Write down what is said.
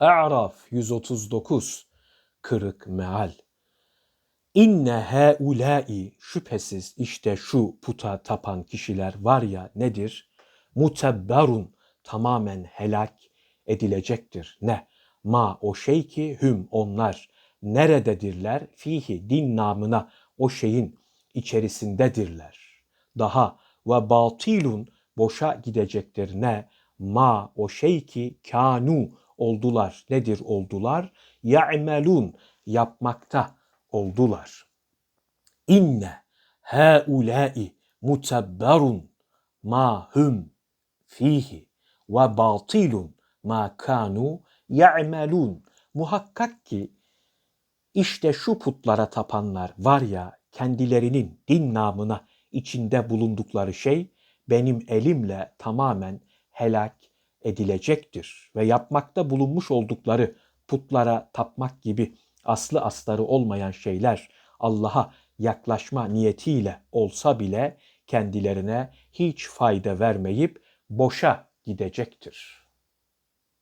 A'raf 139 Kırık meal İnne haulâi şüphesiz işte şu puta tapan kişiler var ya nedir? Mutebberun tamamen helak edilecektir. Ne? Ma o şey ki hüm onlar nerededirler? Fihi din namına o şeyin içerisindedirler. Daha ve batilun boşa gidecektir ne? Ma o şey ki kanu oldular. Nedir oldular? Ya'melun yapmakta oldular. İnne haulâi mutebberun ma hum fihi ve batilun ma kanu ya'melun. Muhakkak ki işte şu putlara tapanlar var ya kendilerinin din namına içinde bulundukları şey benim elimle tamamen helak edilecektir ve yapmakta bulunmuş oldukları putlara tapmak gibi aslı astarı olmayan şeyler Allah'a yaklaşma niyetiyle olsa bile kendilerine hiç fayda vermeyip boşa gidecektir.